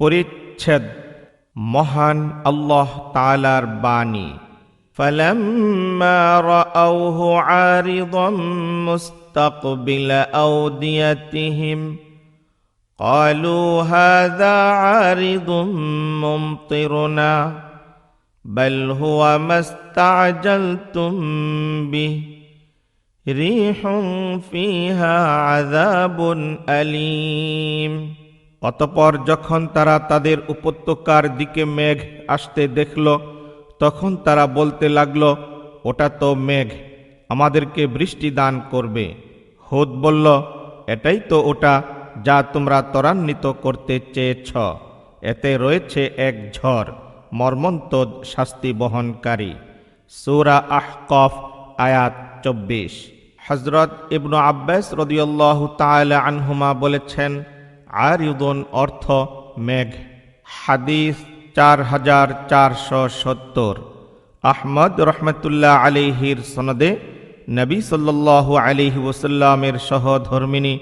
পরিচ্ছেদ মহান আল্লাহ তালার বাণী فلما رأوه عارضا مستقبل أوديتهم قالوا هذا عارض ممطرنا بل هو ما استعجلتم به ريح فيها عذاب أليم অতপর যখন তারা তাদের উপত্যকার দিকে মেঘ আসতে দেখল, তখন তারা বলতে লাগল, ওটা তো মেঘ, আমাদেরকে বৃষ্টি দান করবে। হোদ বলল, এটাই তো ওটা যা তোমরা ত্বরান্বিত করতে চেয়েছ। এতে রয়েছে এক ঝড়, মর্মন্তদ শাস্তি বহনকারী। সুরা আহকফ, আয়াত চব্বিশ। হজরত ইবনু আব্বাস রদিউল্লাহ তাআলা আনহুমা বলেছেন আরিদুন অর্থ মেঘ। হাদিস চার হাজার চারশো সত্তর। আহমদ রহমতুল্লাহ আলিহির সনদে নবী সাল্লাল্লাহু আলিহি ওসাল্লামের সহধর্মিনী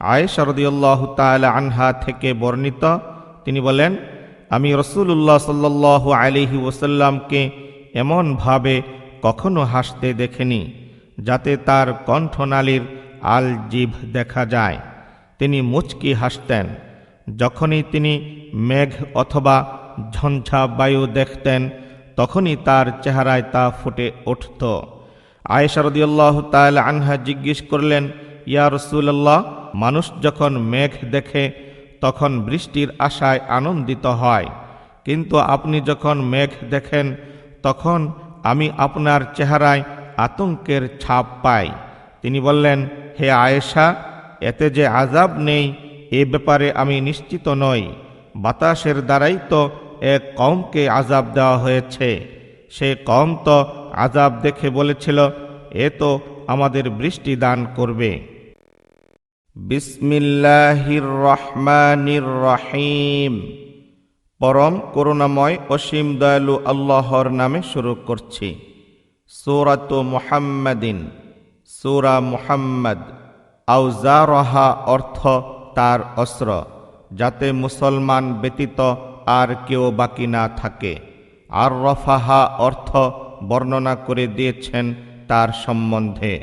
আয়েশা রদিয়াল্লাহু তাআলা আনহা থেকে বর্ণিত। তিনি বলেন, আমি রসুল্লাহ সাল্লাল্লাহু আলিহি ওসাল্লামকে এমনভাবে কখনো হাসতে দেখেনি যাতে তার কণ্ঠনালীর আল জিভ দেখা যায়। তিনি মুচকি হাসতেন। যখনই তিনি মেঘ অথবা ঝঞ্ঝা বায়ু দেখতেন, তখনই তার চেহারায় তা ফুটে উঠত। আয়েশা রদিয়াল্লাহ তাল আনহা জিজ্ঞেস করলেন, ইয়া রসুল্লাহ মানুষ যখন মেঘ দেখে, তখন বৃষ্টির আশায় আনন্দিত হয়। কিন্তু আপনি যখন মেঘ দেখেন, তখন আমি আপনার চেহারায় আতঙ্কের ছাপ পাই। তিনি বললেন, হে আয়েশা এতে যে আজাব নেই, এ ব্যাপারে আমি নিশ্চিত নই। বাতাসের দ্বারাই তো এক কমকে আজাব দেওয়া হয়েছে। সে কম তো আজাব দেখে বলেছিল, এ তো আমাদের বৃষ্টি দান করবে। বিসমিল্লাহির রহমানির রহিম পরম করুণাময় অসীম দয়ালু আল্লাহর নামে শুরু করছি। সূরাত মুহাম্মাদিন, সূরা মুহাম্মদ। আউজারহা অর্থ তার অস্ত্র, যাতে মুসলমান ব্যতীত আর কেউ বাকি না থাকে। আর রফাহা অর্থ বর্ণনা করে দিয়েছেন তার সম্বন্ধে।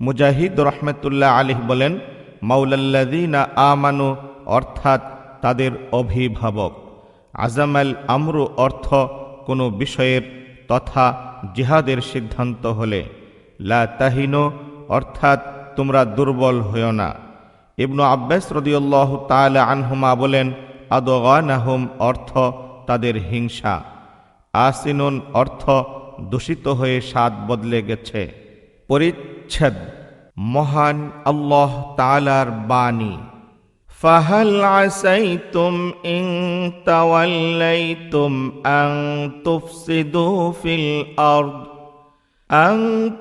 মুজাহিদ রহমতুল্লাহ আলিহ বলেন মাউলাল্লাদিনা আমানু অর্থাৎ তাদের অভিভাবক। আজামাল আমরু অর্থ কোনো বিষয়ের তথা জিহাদের সিদ্ধান্ত হলে। লা তাহিনো অর্থাৎ তোমরা দুর্বল হইও না ইবনু আব্বাস রদিউল্লাহ তাআলা আনহুমা বলেন আদগানাহুম অর্থ তাদের হিংসা আসিনুন অর্থ দূষিত হয়ে স্বাদ বদলে গেছে পরিচ্ছেদ মহান আল্লাহ তালার বাণী فهل عسيتم إن توليتم أن تفسدوا في الأرض أن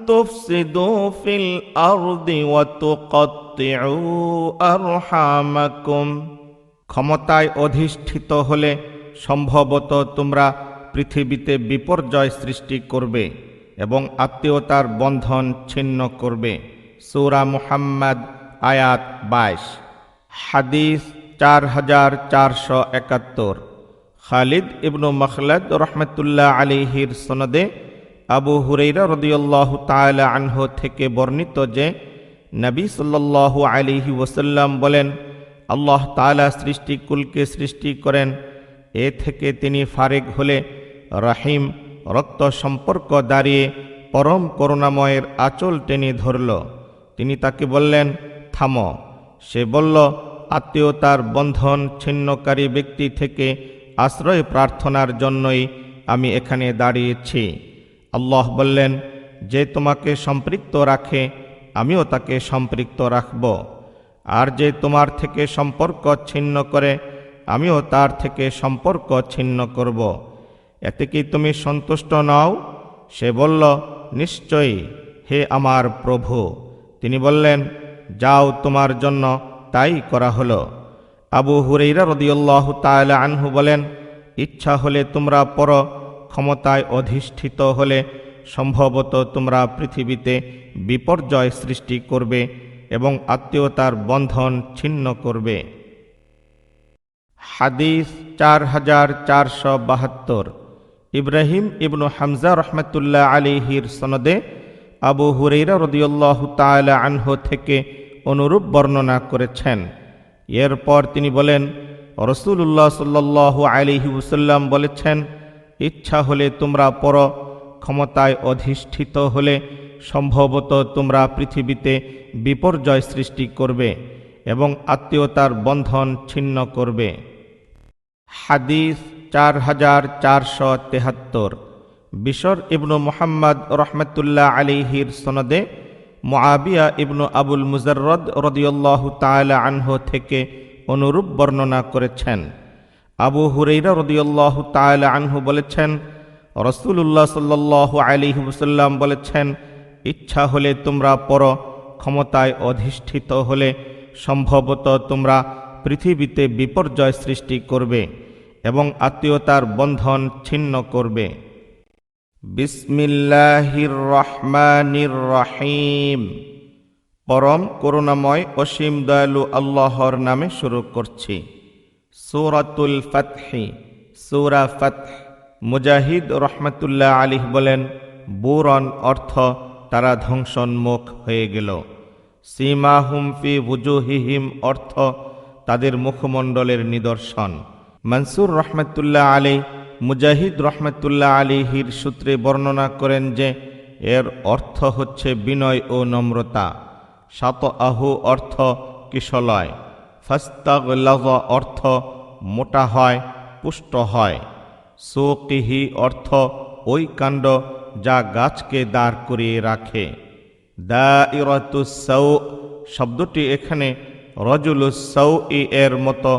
تفسدوا في الأرض وتقطعوا أرحامكم ক্ষমতায় অধিষ্ঠিত হলে সম্ভবত তোমরা পৃথিবীতে বিপর্যয় সৃষ্টি করবে এবং আত্মীয়তার বন্ধন ছিন্ন করবে সূরা মুহাম্মদ আয়াত বাইশ হাদিস চার হাজার চারশো একাত্তর খালিদ ইবনু মখলদ রহমতুল্লাহ আলিহির সনদে আবু হুরেইরা রদিয়াল্লাহ তাআলা আনহ থেকে বর্ণিত যে, নবী সাল্লাল্লাহু আলিহি ওসাল্লাম বলেন, আল্লাহ তাআলা সৃষ্টিকুলকে সৃষ্টি করেন। এ থেকে তিনি ফারেক হলে রাহিম রক্ত সম্পর্ক দাঁড়িয়ে পরম করুণাময়ের আঁচল টেনে ধরল। তিনি তাকে বললেন, থামো। সে বলল আত্মীয়তার বন্ধন ছিন্নকারী ব্যক্তি থেকে আশ্রয় প্রার্থনার জন্যই আমি এখানে দাঁড়িয়েছি। আল্লাহ বললেন, যে তোমাকে সম্পৃক্ত রাখে, আমিও তাকে সম্পৃক্ত রাখব। আর যে তোমার থেকে সম্পর্ক ছিন্ন করে, আমিও তার থেকে সম্পর্ক ছিন্ন করব। এতে কি তুমি সন্তুষ্ট নও? সে বলল, নিশ্চয়ই, হে আমার প্রভু। তিনি বললেন, যাও, তোমার জন্য তাই করা হলো। আবু হুরেইরা রদিউল্লাহ তাআলা আনহু বলেন, ইচ্ছা হলে তোমরা পর ক্ষমতায় অধিষ্ঠিত হলে সম্ভবত তোমরা পৃথিবীতে বিপর্যয় সৃষ্টি করবে এবং আত্মীয়তার বন্ধন ছিন্ন করবে। হাদিস চার হাজার চারশো বাহাত্তর। ইব্রাহিম ইবনু হামজা রহমতুল্লাহ আলিহির সনদে আবু হুরেইরা রদিউল্লাহ তালা আনহ থেকে অনুরূপ বর্ণনা করেছেন। এরপর তিনি বলেন রসুল্লাহ সাল্লাহ আলিহি বলেছেন ইচ্ছা হলে তোমরা পর ক্ষমতায় অধিষ্ঠিত হলে সম্ভবত তোমরা পৃথিবীতে বিপর্যয় সৃষ্টি করবে এবং আত্মীয়তার বন্ধন ছিন্ন করবে। হাদিস চার হাজার চারশো তেহাত্তর। বিশর ইবনু মোহাম্মদ রহমতুল্লাহ আলিহির সনদে মুআবিয়া ইবনু আবুল মুজাররদ রদিউল্লাহ তালা আনহ থেকে অনুরূপ বর্ণনা করেছেন। আবু হুরেইরা রদিউল্লাহ তালা আনহু বলেছেন রসুল্লাহ সাল্লাহ আলিহি ওসাল্লাম বলেছেন, ইচ্ছা হলে তোমরা পর ক্ষমতায় অধিষ্ঠিত হলে সম্ভবত তোমরা পৃথিবীতে বিপর্যয় সৃষ্টি করবে এবং আত্মীয়তার বন্ধন ছিন্ন করবে। বিসমিল্লাহির রহমানির রহিম। পরম করুণাময় অসীম দয়ালু আল্লাহর নামে শুরু করছি। সূরাতুল ফাতহি, সূরা ফাতহ। মুজাহিদ রহমতুল্লাহ আলিহ বলেন, বুরন অর্থ তারা ধ্বংসন্মুখ হয়ে গেল। সীমা হুমফি বুজুহিহিম অর্থ তাদের মুখমণ্ডলের নিদর্শন। মনসুর রহমতুল্লাহ আলী মুজাহিদ রহমতুল্লাহ আলীহির সূত্রে বর্ণনা করেন যে, এর অর্থ হচ্ছে বিনয় ও নম্রতা। সাত আহু অর্থ কিশলয়। ফাস্তাগ অর্থ মোটা হয়, পুষ্ট হয়। সোকিহি অর্থ ওই কাণ্ড যা গাছকে দাঁড় করিয়ে রাখে। দা ইরতুসৌ শব্দটি এখানে রজুলুসৌ ই এর মতো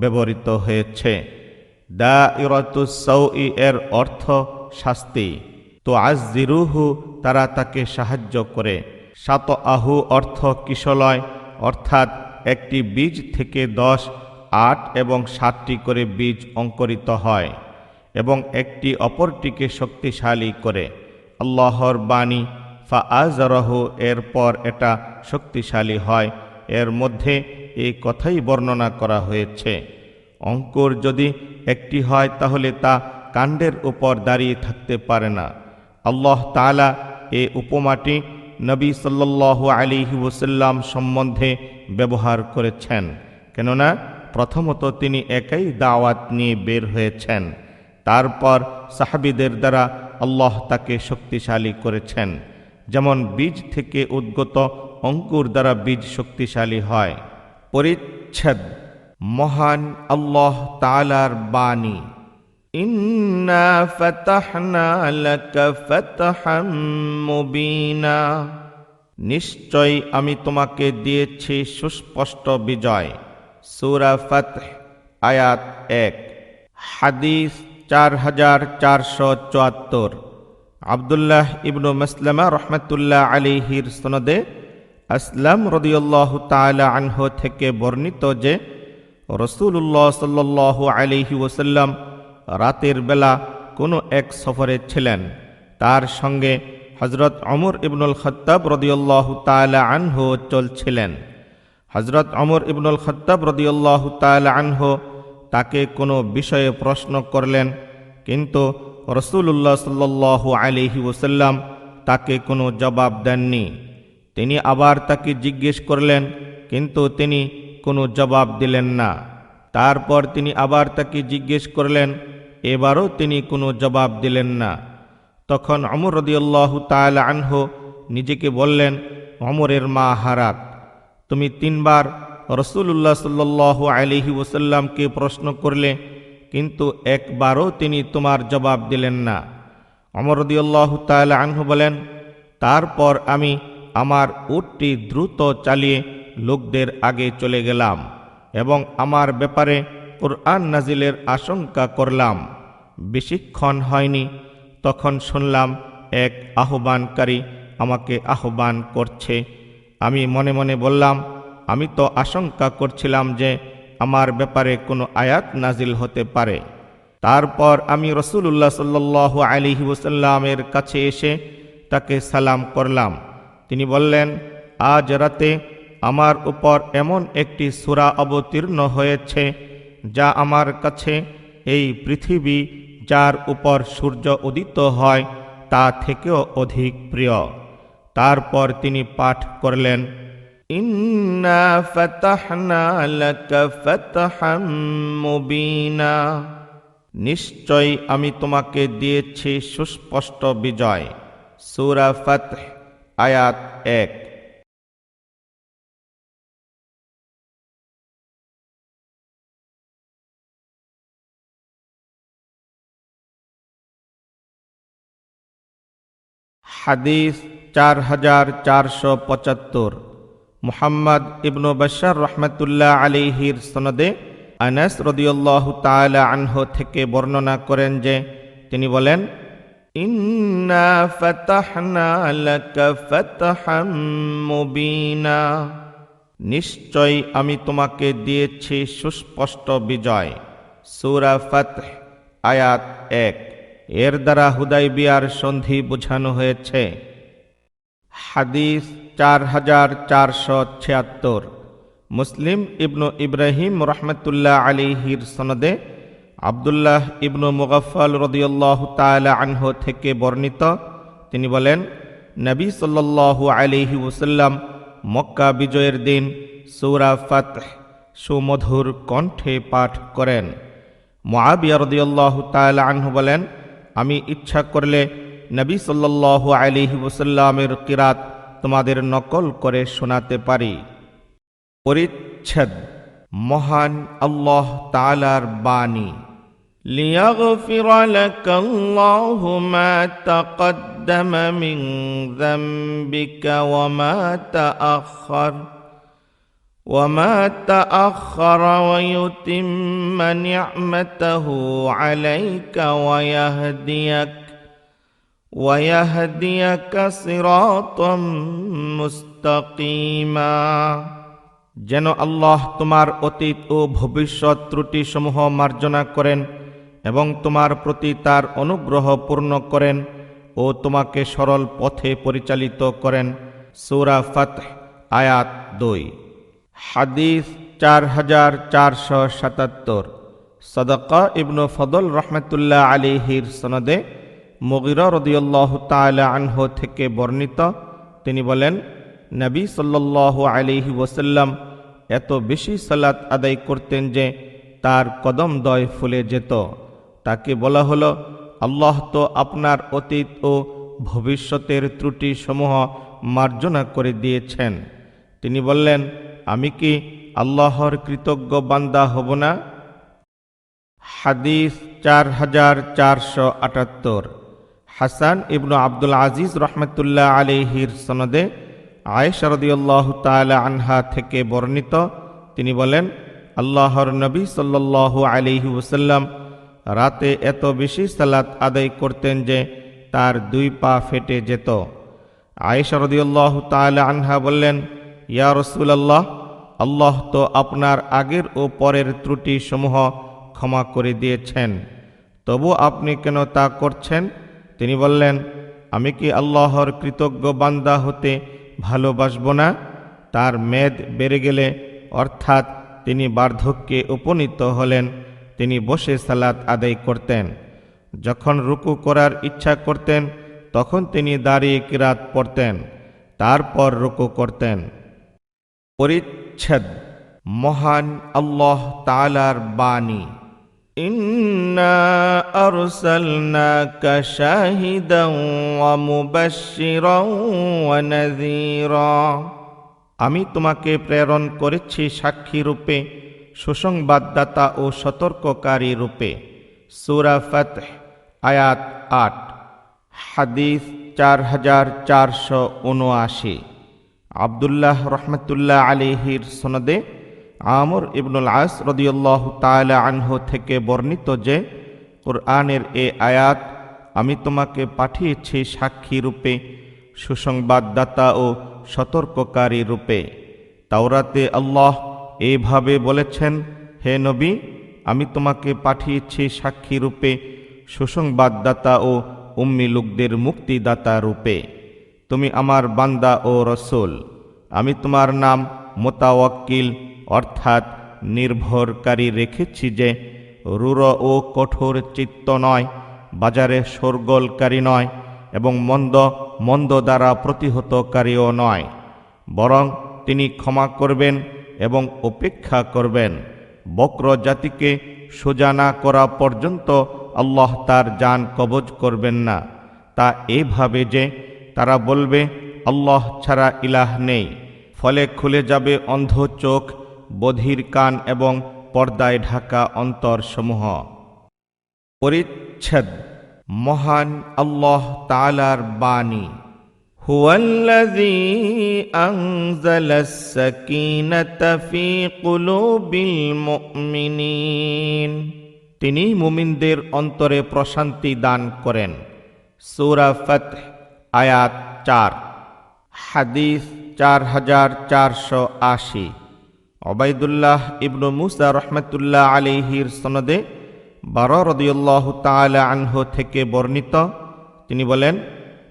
ব্যবহৃত হয়েছে। দা ইরতুসৌ ই এর অর্থ শাস্তি। তো আজিরুহু তারা তাকে সাহায্য করে। সাত আহু অর্থ কিশলয়, অর্থাৎ একটি বীজ থেকে দশ আট এবং সাতটি করে বীজ অঙ্কুরিত হয় এবং একটি অপরটিকে শক্তিশালী করে। আল্লাহর বাণী ফা আজরহু এরপর এটা শক্তিশালী হয়। এর মধ্যে এই কথাই বর্ণনা করা হয়েছে, অঙ্কুর যদি একটি হয় তাহলে তা কাণ্ডের উপর দাঁড়িয়ে থাকতে পারে না। আল্লাহ তালা এ উপমাটি নবী সাল্লাল্লাহু আলিহি ওসাল্লাম সম্বন্ধে ব্যবহার করেছেন। কেননা প্রথমত তিনি একাই দাওয়াত নিয়ে বের হয়েছেন। তারপর সাহাবিদের দ্বারা আল্লাহ তাকে শক্তিশালী করেছেন। যেমন বীজ থেকে উদ্গত অঙ্কুর দ্বারা বীজ শক্তিশালী হয়। পরিচ্ছেদ, মহান আল্লাহ তালার বাণী। ইন্না নিশ্চয় আমি তোমাকে দিয়েছি সুস্পষ্ট বিজয়। সূরা ফাতহ, আয়াত এক। হাদিস চার হাজার চারশো চুয়াত্তর। আবদুল্লাহ ইবনু মাসলামা রহমতুল্লাহ আলিহির সনদে আসলাম রদিউল্লাহ তালা আনহ থেকে বর্ণিত যে রসুল্লাহ সাল্লাহ আলিহি ওসাল্লাম রাতের বেলা কোনো এক সফরে ছিলেন। তার সঙ্গে হজরত অমর ইবনুল খত্তাব রদিউল্লাহ তালা আনহ চলছিলেন। হজরত অমর ইবনুল খত্তাব রদিউল্লাহ তালা আনহ তাকে কোনো বিষয়ে প্রশ্ন করলেন, কিন্তু রসুল্লাহ সাল্লাহ আলিহি ওসাল্লাম তাকে কোনো জবাব দেননি। তিনি আবার তাকে জিজ্ঞেস করলেন, কিন্তু তিনি কোনো জবাব দিলেন না। তারপর তিনি আবার তাকে জিজ্ঞেস করলেন, এবারও তিনি কোনো জবাব দিলেন না। তখন অমর রদিউল্লাহ তালা আনহ নিজেকে বললেন অমরের মা হারাত তুমি তিনবার রসুল্লাহ সাল্লাহ আলিহি ওসাল্লামকে প্রশ্ন করলে, কিন্তু একবারও তিনি তোমার জবাব দিলেন না। অমরদিউল্লাহ তাল আনহু বলেন, তারপর আমি আমার উটটি দ্রুত চালিয়ে লোকদের আগে চলে গেলাম এবং আমার ব্যাপারে কোরআন নাজিলের আশঙ্কা করলাম। বেশিক্ষণ হয়নি, তখন শুনলাম এক আহ্বানকারী আমাকে আহ্বান করছে আমি মনে মনে বললাম, আমি তো আশঙ্কা করছিলাম যে আমার ব্যাপারে কোনো আয়াত নাজিল হতে পারে। তারপর আমি রসুল্লাহ সাল্লাহ আলিহি ওসাল্লামের কাছে এসে তাকে সালাম করলাম। তিনি বললেন, আজ রাতে আমার উপর এমন একটি সুরা অবতীর্ণ হয়েছে যা আমার কাছে এই পৃথিবী যার উপর সূর্য উদিত হয় তা থেকেও অধিক প্রিয়। তারপর তিনি পাঠ করলেন, ইন্না নিশ্চয় আমি তোমাকে দিয়েছি সুস্পষ্ট বিজয়। সূরা ফাতহ, আয়াত এক। হাদিস চার হাজার চারশো পঁচাত্তর। মুহাম্মদ ইবনু বশর রহমতুল্লাহ আলিহির সনদে আনাস রদিউল্লাহ তালা আনহ থেকে বর্ণনা করেন যে, তিনি বলেন নিশ্চয় আমি তোমাকে দিয়েছি সুস্পষ্ট বিজয়। সূরা ফাতহ, আয়াত এক। এর দ্বারা হুদাই বিয়ার সন্ধি বোঝানো হয়েছে। হাদিস চার হাজার চারশো ছিয়াত্তর। মুসলিম ইবনু ইব্রাহিম রহমতুল্লাহ আলিহির সনদে আবদুল্লাহ ইবনু মুগফল রদিউল্লাহ তালা আনহ থেকে বর্ণিত। তিনি বলেন, নবী সাল্লাল্লাহু আলিহি ওসাল্লাম মক্কা বিজয়ের দিন সৌরা ফাতহ সুমধুর কণ্ঠে পাঠ করেন। মুআবিয়া রদিয়াল্লাহু তাআলা আনহু বলেন, আমি ইচ্ছা করলে নবী সাল্লাল্লাহু আলাইহি ওয়াসাল্লামের কিরাত তোমাদের নকল করে শোনাতে পারি পরিচ্ছেদ মহান আল্লাহ তাআলার বাণী ليغفر لك الله ما تقدم من ذنبك وما تأخر وما تأخر ويتم نعمته عليك ويهديك ويهديك صراطا مستقيما যেন আল্লাহ তোমার অতীত ও ভবিষ্যৎ ত্রুটিসমূহ মার্জনা করেন এবং তোমার প্রতি তার অনুগ্রহ পূর্ণ করেন ও তোমাকে সরল পথে পরিচালিত করেন সূরা ফাতহ আয়াত দুই হাদিস চার হাজার চারশো সাতাত্তর সদকা ইবনু ফদল রহমতুল্লাহ আলিহির সনদে মুগির রদিউল্লাহ তালা আনহ থেকে বর্ণিত, তিনি বলেন, নবী সাল্লাল্লাহু আলিহি ওসাল্লাম এত বেশি সালাত আদায় করতেন যে তার কদম দয় ফুলে যেত। তাকে বলা হলো, আল্লাহ তো আপনার অতীত ও ভবিষ্যতের ত্রুটি সমূহ মার্জনা করে দিয়েছেন। তিনি বললেন, আমি কি আল্লাহর কৃতজ্ঞ বান্দা হব না? হাদিস চার হাজার চারশো আটাত্তর। হাসান ইবনু আব্দুল আজিজ রহমতুল্লাহ আলিহির সনদে আয়েশারদিয়াল্লাহ তালা আনহা থেকে বর্ণিত। তিনি বলেন, আল্লাহর নবী সাল্লাল্লাহু আলিহি ওসাল্লাম রাতে এত বেশি সালাত আদায় করতেন যে তার দুই পা ফেটে যেত। আয়েশারদিয়াল্লাহ তালা আনহা বললেন, ইয়া রসুলাল্লাহ, আল্লাহ তো আপনার আগের ও পরের ত্রুটি সমূহ ক্ষমা করে দিয়েছেন। তবু আপনি কেন তা করছেন? তিনি বললেন, আমি কি আল্লাহর কৃতজ্ঞ বান্দা হতে ভালোবাসব না? তার মেদ বেড়ে গেলে, অর্থাৎ তিনি বার্ধক্যে উপনীত হলেন, তিনি বসে সালাত আদায় করতেন। যখন রুকু করার ইচ্ছা করতেন, তখন তিনি দাঁড়িয়ে কিরাত পড়তেন, তারপর রুকু করতেন। পরিচ্ছেদ, মহান আল্লাহ তালার বাণী। ইন্না ওয়া মুবাশশিরাও আমি তোমাকে প্রেরণ করেছি সাক্ষী রূপে, সুসংবাদদাতা ও সতর্ককারী রূপে। সূরা ফাতহ, আয়াত আট, হাদিস চার হাজার চারশো উনআশি। আবদুল্লাহ রহমতুল্লাহ আলিহির সনদে আমর ইবনুল আস রদিউল্লাহ তালা আনহ থেকে বর্ণিত যে, কোরআনের এ আয়াত আমি তোমাকে পাঠিয়েছি সাক্ষী রূপে, সুসংবাদদাতা ও সতর্ককারী রূপে। তাওরাতে আল্লাহ এইভাবে বলেছেন, হে নবী, আমি তোমাকে পাঠিয়েছি সাক্ষী রূপে, সুসংবাদদাতা ও উম্মি লোকদের মুক্তিদাতা রূপে। তুমি আমার বান্দা ও রসুল। আমি তোমার নাম মোতাওয়াক্কিল অর্থাৎ নির্ভরকারী রেখেছি যে রুর ও কঠোর চিত্ত নয়, বাজারে শোরগোলকারী নয় এবং মন্দ মন্দ দ্বারা প্রতিহতকারীও নয়। বরং তিনি ক্ষমা করবেন এবং উপেক্ষা করবেন। বক্র জাতিকে সোজা না করা পর্যন্ত আল্লাহ তার যান কবজ করবেন না। তা এভাবে যে তারা বলবে, আল্লাহ ছাড়া ইলাহ নেই। ফলে খুলে যাবে অন্ধ চোখ বধির কান এবং পর্দায় ঢাকা অন্তরসমূহ। পরিচ্ছেদ। মহান আল্লাহ তালার বাণী। هو الذي أنزل তিনি মুমিনদের অন্তরে প্রশান্তি দান করেন। সূরা আয়াত চার। হাদিস 4480 অবায়দুল্লাহ ইবনু মুসা রহমতুল্লাহ আলিহির সনদে বারো রদিউল্লাহ তালা আনহ থেকে বর্ণিত। তিনি বলেন,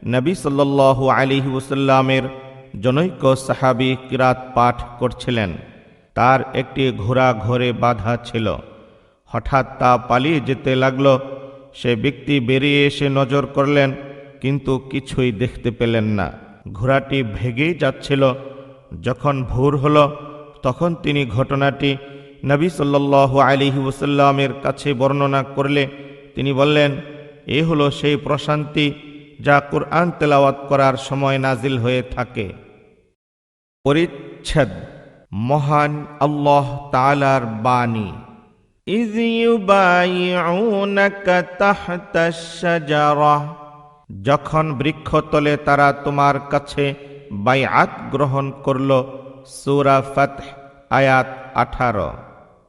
নবী সাল্লু আলিহি ওসাল্লামের জনৈক সাহাবি কিরাত পাঠ করছিলেন। তার একটি ঘোড়া ঘরে বাধা ছিল। হঠাৎ তা পালিয়ে যেতে লাগল। সে ব্যক্তি বেরিয়ে এসে নজর করলেন, কিন্তু কিছুই দেখতে পেলেন না। ঘোড়াটি ভেগেই যাচ্ছিল। যখন ভোর হলো তখন তিনি ঘটনাটি নবী সাল্লাল্লাহু আলিহি ওসাল্লামের কাছে বর্ণনা করলে তিনি বললেন এ হলো সেই প্রশান্তি যা কোরআন তেলাওয়াত করার সময় নাজিল হয়ে থাকে পরিচ্ছেদ মহান আল্লাহ তালার বাণী إذ يبايعونك تحت الشجرة যখন বৃক্ষতলে তারা তোমার কাছে বাইআত গ্রহণ করল সূরা ফাতহ, আয়াত আঠারো।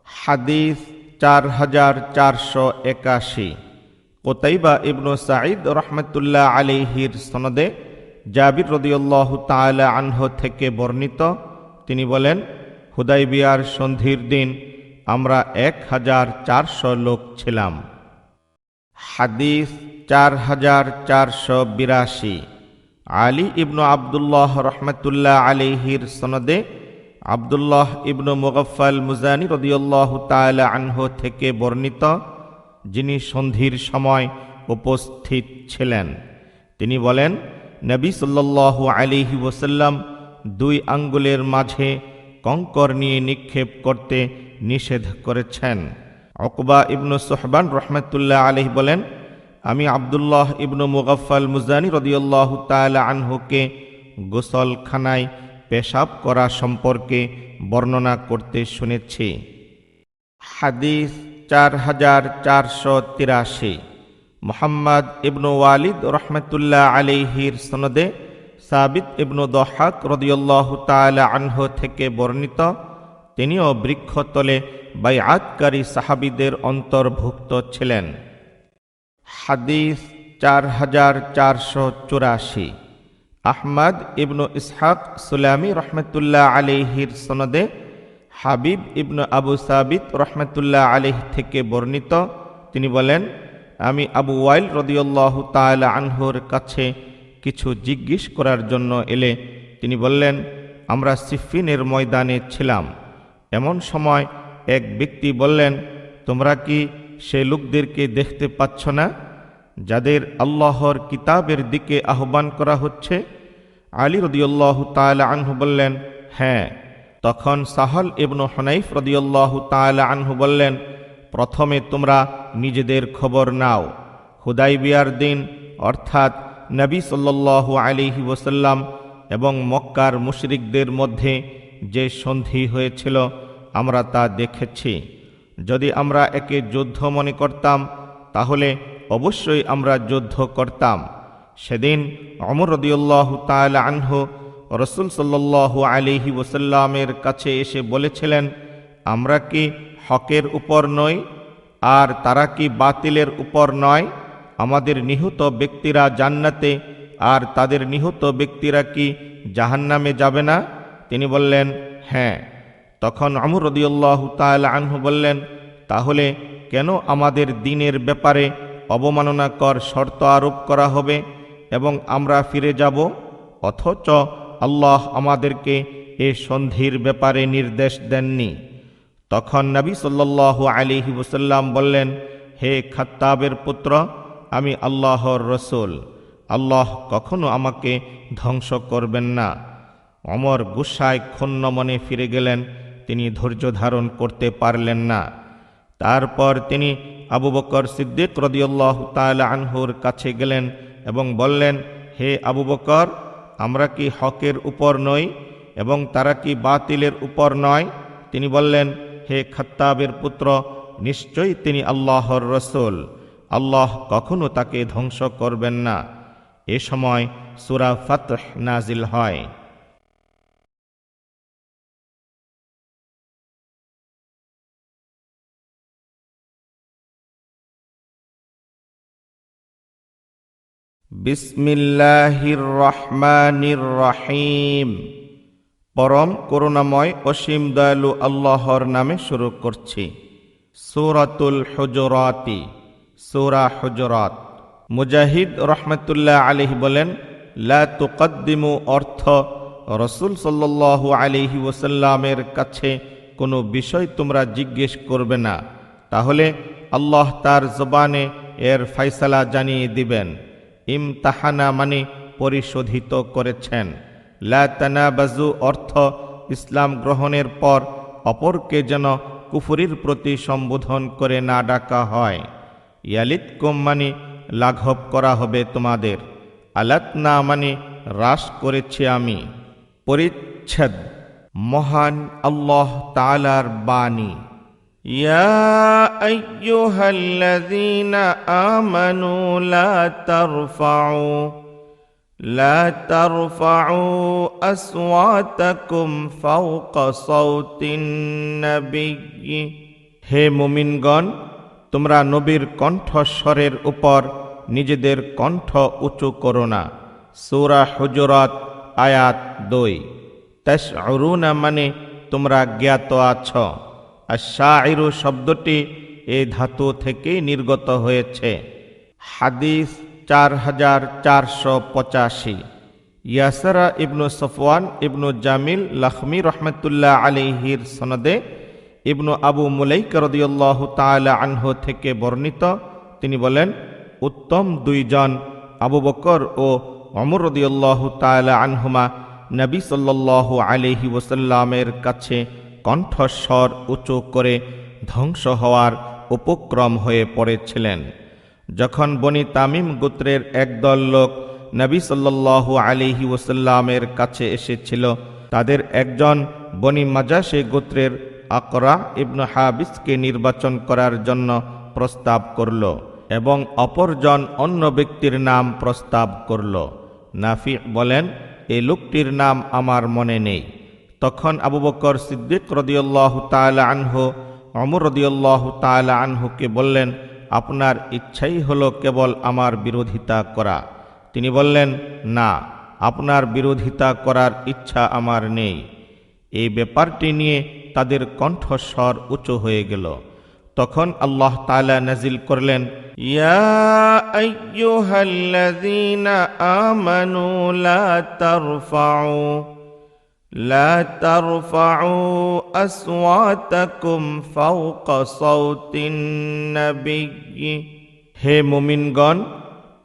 হাদিস চার হাজার চারশো একাশি। কোতাইবা ইবনু সাঈদ রহমতুল্লাহ আলিহির সনদে জাবির রদিউল্লাহ তাআলা আনহ থেকে বর্ণিত, তিনি বলেন, হুদাইবিয়ার সন্ধির দিন আমরা এক হাজার চারশো লোক ছিলাম। হাদিস চার হাজার চারশো বিরাশি। আলী ইবনু আবদুল্লাহ রহমতুল্লাহ আলিহির সনদে আবদুল্লাহ ইবনু মুগফল মুজানি রদিউল্লাহ তাআলা আনহ থেকে বর্ণিত, যিনি সন্ধির সময় উপস্থিত ছিলেন। তিনি বলেন, নবী সাল্লাল্লাহু আলিহি ওসাল্লাম দুই আঙ্গুলের মাঝে কঙ্কর নিয়ে নিক্ষেপ করতে নিষেধ করেছেন। অকবা ইবনু সোহবান রহমতুল্লাহ আলহ বলেন আমি আবদুল্লাহ ইবনু মুগফল মুজানি রদিউল্লাহ তালা আনহুকে গোসলখানায় পেশাব করা সম্পর্কে বর্ণনা করতে শুনেছি। হাদিস চার হাজার চারশো তিরাশি। মোহাম্মদ ইবনু ওয়ালিদ রহমতুল্লাহ আলিহির সনদে সাবিত ইবনু দহাক রদিউল্লাহ তালা আনহ থেকে বর্ণিত, তিনিও বৃক্ষতলে বাইআতকারী সাহাবিদের অন্তর্ভুক্ত ছিলেন। হাদিস চার হাজার চারশো চুরাশি। আহমদ ইবনু ইসহাক সুলামি রহমতুল্লাহ আলিহির সনদে হাবিব ইবনু আবু সাবিত রহমতুল্লাহ আলিহ থেকে বর্ণিত। তিনি বলেন, আমি আবু ওয়াইল রদিউল্লাহ তালা আনহুর কাছে কিছু জিজ্ঞেস করার জন্য এলে তিনি বললেন, আমরা সিফিনের ময়দানে ছিলাম। এমন সময় এক ব্যক্তি বললেন, তোমরা কি সে লোকদেরকে দেখতে পাচ্ছ না, যাদের আল্লাহর কিতাবের দিকে আহ্বান করা হচ্ছে। আলী রদিউল্লাহ তালা আনহু বললেন হ্যাঁ। তখন সাহল ইবনু হনাইফ রদিউল্লাহ তালা আনহু বললেন, প্রথমে তোমরা নিজেদের খবর নাও। হুদাই বিয়ার দিন, অর্থাৎ নবী সাল্লাল্লাহু আলিহি ওসাল্লাম এবং মক্কার মুশরিকদের মধ্যে যে সন্ধি হয়েছিল, আমরা তা দেখেছি। যদি আমরা একে যুদ্ধ মনে করতাম, তাহলে অবশ্যই আমরা যুদ্ধ করতাম। সেদিন অমর রদিউল্লাহ তালা আনহু রসুল সাল্লাল্লাহু আলিহি ওসাল্লামের কাছে এসে বলেছিলেন, আমরা কি হকের উপর নই? আর তারা কি বাতিলের উপর নয়? আমাদের নিহত ব্যক্তিরা জান্নাতে, আর তাদের নিহত ব্যক্তিরা কি জাহান্নামে যাবে না? তিনি বললেন হ্যাঁ। তখন আমর রদিউল্লাহ তাল আনহু বললেন, তাহলে কেন আমাদের দিনের ব্যাপারে অবমাননাকর শর্ত আরোপ করা হবে এবং আমরা ফিরে যাব? অথচ আল্লাহ আমাদেরকে এ সন্ধির ব্যাপারে নির্দেশ দেননি। তখন নবী সাল্লাল্লাহু আলিহি ওসাল্লাম বললেন, হে খাত্তাবের পুত্র, আমি আল্লাহর রসুল। আল্লাহ কখনো আমাকে ধ্বংস করবেন না। অমর গুসায় ক্ষুণ্ণ মনে ফিরে গেলেন। তিনি ধৈর্য ধারণ করতে পারলেন না। তারপর তিনি আবু বকর সিদ্দিক রদিউল্লাহ তাআলা আনহুর কাছে গেলেন এবং বললেন, হে আবু বকর, আমরা কি হকের উপর নই এবং তারা কি বাতিলের উপর নয়? তিনি বললেন, হে খাত্তাবের পুত্র, নিশ্চয়ই তিনি আল্লাহর রসুল। আল্লাহ কখনো তাকে ধ্বংস করবেন না। এ সময় সুরা ফাতহ নাজিল হয়। বিসমিল্লাহির রহমানির রহিম পরম করুণাময় অসীম দয়ালু আল্লাহর নামে শুরু করছি। সূরাতুল হুজরাতি, সূরা হুজরাত। মুজাহিদ রহমতুল্লাহ আলিহি বলেন, লা তুকদ্দিমু অর্থ রসুল সাল্লাল্লাহু আলিহি ওসাল্লামের কাছে কোনো বিষয় তোমরা জিজ্ঞেস করবে না। তাহলে আল্লাহ তার জবানে এর ফাইসালা জানিয়ে দিবেন। ইমতাহানা মানে পরিশোধিত করেছেন। লা তানাবাজু অর্থ ইসলাম গ্রহণের পর অপরকে যেন কুফুরির প্রতি সম্বোধন করে না ডাকা হয়। ইয়ালিত মানে লাঘব করা হবে তোমাদের। আলাত না মানে হ্রাস করেছি আমি। পরিচ্ছেদ। মহান আল্লাহ তালার বাণী। يا أيها الذين آمنوا لا ترفعوا لا ترفعوا أصواتكم فوق صوت النبي হে মুমিনগণ তোমরা নবীর কণ্ঠস্বরের উপর নিজেদের কণ্ঠ উঁচু করো না সূরা হুজরাত আয়াত দুই তাশউরুনা মানে তোমরা জ্ঞাত আছো আর শাইরু শব্দটি এই ধাতু থেকে নির্গত হয়েছে। হাদিস চার হাজার চারশো পঁচাশি। ইয়াসারা ইবনু সফওয়ান, ইবনু জামিল, লখমি রহমতুল্লাহ আলিহির সনদে ইবনু আবু মুলাইক রদিউল্লাহ তালা আনহু থেকে বর্ণিত। তিনি বলেন, উত্তম দুইজন, আবু বকর ও অমর রদিউল্লাহ তালা আনহুমা নবী সাল্লাল্লাহু আলিহি ওসাল্লামের কাছে কণ্ঠস্বর উঁচু করে ধ্বংস হওয়ার উপক্রম হয়ে পড়েছিলেন। যখন বনি তামিম গোত্রের একদল লোক নবী সাল্লাল্লাহু আলিহি ওসাল্লামের কাছে এসেছিল, তাদের একজন বনি মাজাসে গোত্রের আকরা ইবনু হাবিসকে নির্বাচন করার জন্য প্রস্তাব করল এবং অপরজন অন্য ব্যক্তির নাম প্রস্তাব করল। নাফি বলেন এই লোকটির নাম আমার মনে নেই। তখন আবু বকর সিদ্দিক রদিউল্লাহ তালা আনহু অমর রদিউল্লাহ তালা আনহুকে বললেন, আপনার ইচ্ছাই হলো কেবল আমার বিরোধিতা করা। তিনি বললেন, না, আপনার বিরোধিতা করার ইচ্ছা আমার নেই। এই ব্যাপারটি নিয়ে তাদের কণ্ঠস্বর উঁচু হয়ে গেল। তখন আল্লাহ তালা নাজিল করলেন, ইয়া আমানু লা তারফাউ। لا ترفعوا أصواتكم فوق صوت النبي হে মুমিনগণ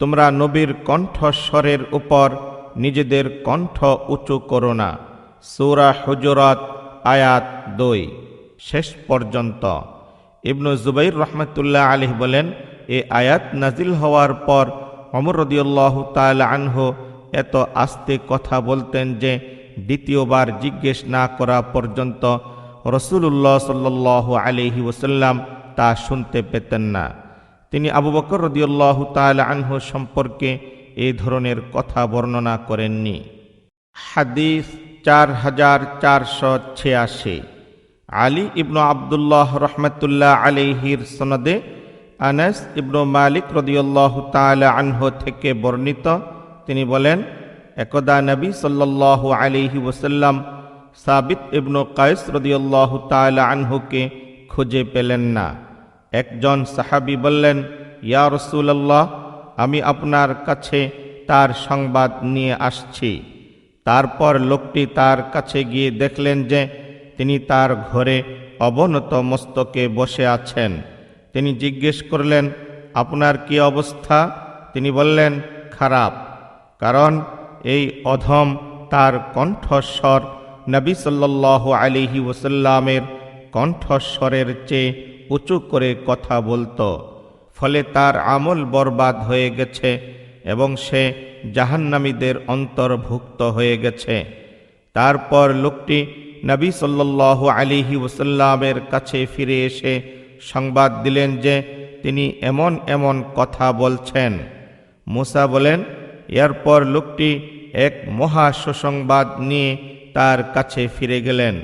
তোমরা নবীর কণ্ঠস্বরের উপর নিজেদের কণ্ঠ উঁচু করো না সূরা হুজরাত আয়াত দুই শেষ পর্যন্ত ইবনু জুবাইর রহমতুল্লাহ আলিহ বলেন এ আয়াত নাজিল হওয়ার পর অমর রদিউল্লাহ তাআলা আনহু এত আস্তে কথা বলতেন যে দ্বিতীয়বার জিজ্ঞেস না করা পর্যন্ত রসুল্লাহ সাল্লাহ আলিহি ওসাল্লাম তা শুনতে পেতেন না। তিনি আবু বকর রদিউল্লাহ তাল আনহু সম্পর্কে এই ধরনের কথা বর্ণনা করেননি। হাদিস চার হাজার চারশো ছিয়াশি। আলী ইবনু আবদুল্লাহ রহমতুল্লাহ আলিহির সনদে আনাস ইবনু মালিক রদিউল্লাহ তাল আনহু থেকে বর্ণিত। তিনি বলেন একদা নবী সাল্লাল্লাহু আলিহি ওসাল্লাম সাবিত ইবনু কায়েস রদিয়াল্লাহ তাআলা আনহুকে খুঁজে পেলেন না। একজন সাহাবী বললেন, ইয়া রসুলাল্লাহ, আমি আপনার কাছে তার সংবাদ নিয়ে আসছি। তারপর লোকটি তার কাছে গিয়ে দেখলেন যে তিনি তার ঘরে অবনত মস্তকে বসে আছেন। তিনি জিজ্ঞেস করলেন, আপনার কি অবস্থা? তিনি বললেন, খারাপ। কারণ এই অধম তার কণ্ঠস্বর নবী সাল্লাল্লাহু আলিহি ওসাল্লামের কণ্ঠস্বরের চেয়ে উঁচু করে কথা বলতো। ফলে তার আমল বরবাদ হয়ে গেছে এবং সে জাহান্নামীদের অন্তর্ভুক্ত হয়ে গেছে। তারপর লোকটি নবী সাল্লাল্লাহু আলিহি ওসাল্লামের কাছে ফিরে এসে সংবাদ দিলেন যে তিনি এমন এমন কথা বলছেন। মুসা বলেন, এরপর লোকটি এক মহা সুসংবাদ নিয়ে তার কাছে ফিরে গেলেন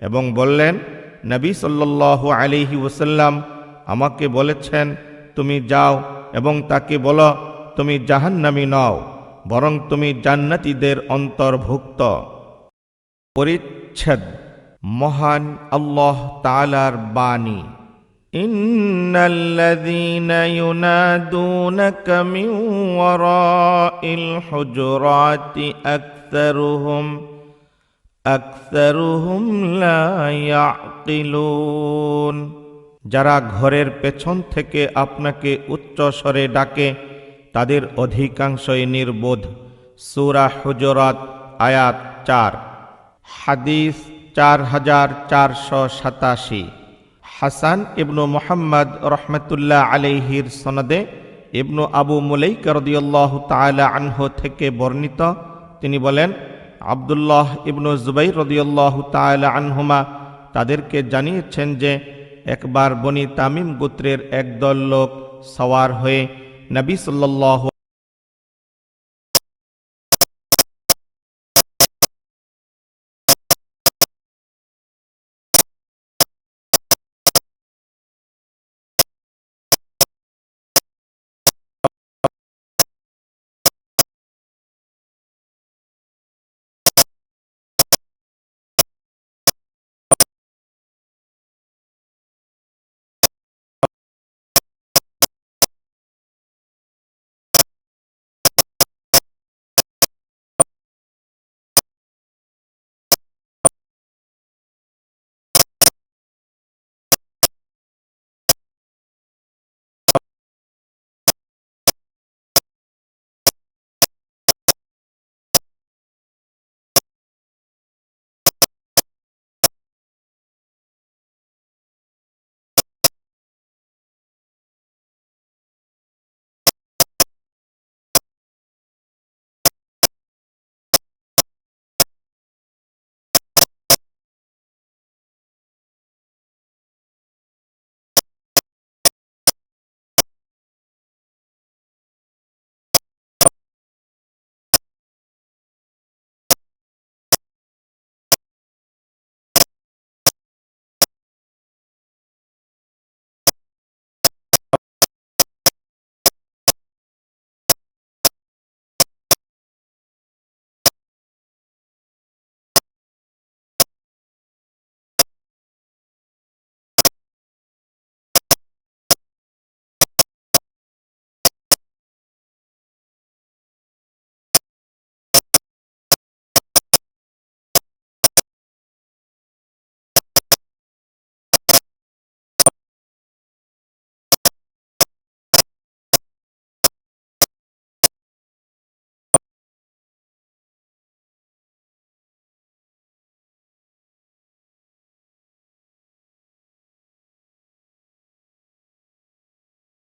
এবং বললেন, নবী সাল্লাল্লাহু আলিহি ওসাল্লাম আমাকে বলেছেন, তুমি যাও এবং তাকে বলো, তুমি জাহান্নামি নও, বরং তুমি জান্নাতীদের অন্তর্ভুক্ত। পরিচ্ছেদ। মহান আল্লাহ তালার বাণী। إن الذين ينادونك من وراء الحجرات أكثرهم أكثرهم لا يعقلون যারা ঘরের পেছন থেকে আপনাকে উচ্চ স্বরে ডাকে তাদের অধিকাংশই নির্বোধ সুরা হুজরাত আয়াত চার হাদিস চার হাজার চারশো সাতাশি হাসান ইবনু মোহাম্মদ রহমতুল্লাহ আলাইহির সনদে ইবনু আবু মুলাইক রদিয়াল্লাহ তাআলা আনহু থেকে বর্ণিত। তিনি বলেন, আব্দুল্লাহ ইবনু জুবাইর রদিয়াল্লাহ তাআলা আনহুমা তাদেরকে জানিয়েছেন যে, একবার বনি তামিম গোত্রের একদল লোক সওয়ার হয়ে নবী সাল্লাল্লাহু